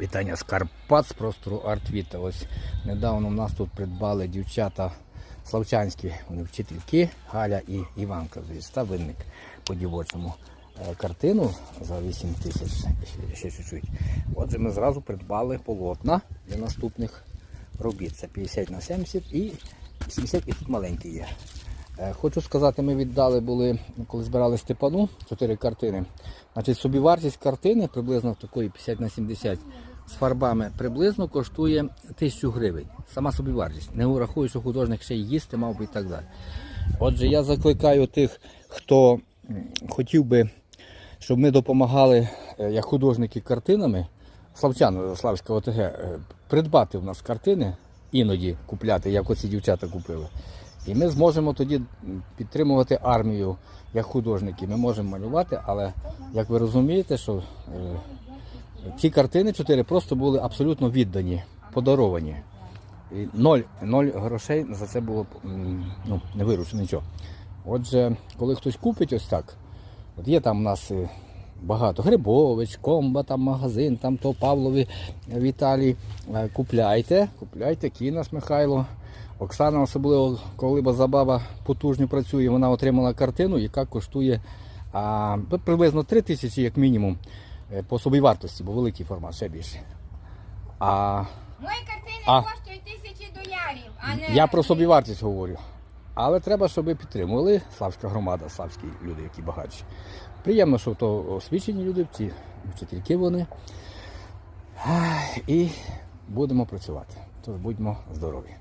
Вітання з Карпат з простору Артвіта. Ось недавно в нас тут придбали дівчата славчанські вони вчительки Галя і Іванка з міста Винник по дівочому е, картину за 8 тисяч ще- ще чуть-чуть. Отже, ми зразу придбали полотна для наступних робіт. Це 50 на 70 і 70 і тут маленькі є. Е, Хочу сказати, ми віддали були, коли збирали Степану, 4 картини. Значить, собівартість картини приблизно в такої 50 на 70 з фарбами приблизно коштує 1000 гривень. Сама собівартість. Не урахую, що художник ще й їсти мав би і так далі. Отже, я закликаю тих, хто хотів би, щоб ми допомагали е, як художники картинами, Славчан Славська ОТГ, е, придбати в нас картини, іноді купляти, як оці дівчата купили. І ми зможемо тоді підтримувати армію як художники. Ми можемо малювати, але як ви розумієте, що е, ці картини чотири просто були абсолютно віддані, подаровані. І ноль, ноль грошей за це було ну, не виручено нічого. Отже, коли хтось купить ось так, от є там у нас е, багато Грибович, Комба, там магазин, там то Павлові Віталій. Е, Купляйте, купляйте, Кінас Михайло. Оксана, особливо, коли Базабаба потужно працює, вона отримала картину, яка коштує а, приблизно 3 тисячі, як мінімум, е, по собівартості, бо великий формат, ще більше. А Мої картини А. коштують тисячі долярів, а не я про собівартість говорю. Але треба, щоб підтримували славська громада, славські люди, які багатші. Приємно, що то освічені люди, ці вчительки вони. І будемо працювати. Тож будьмо здорові.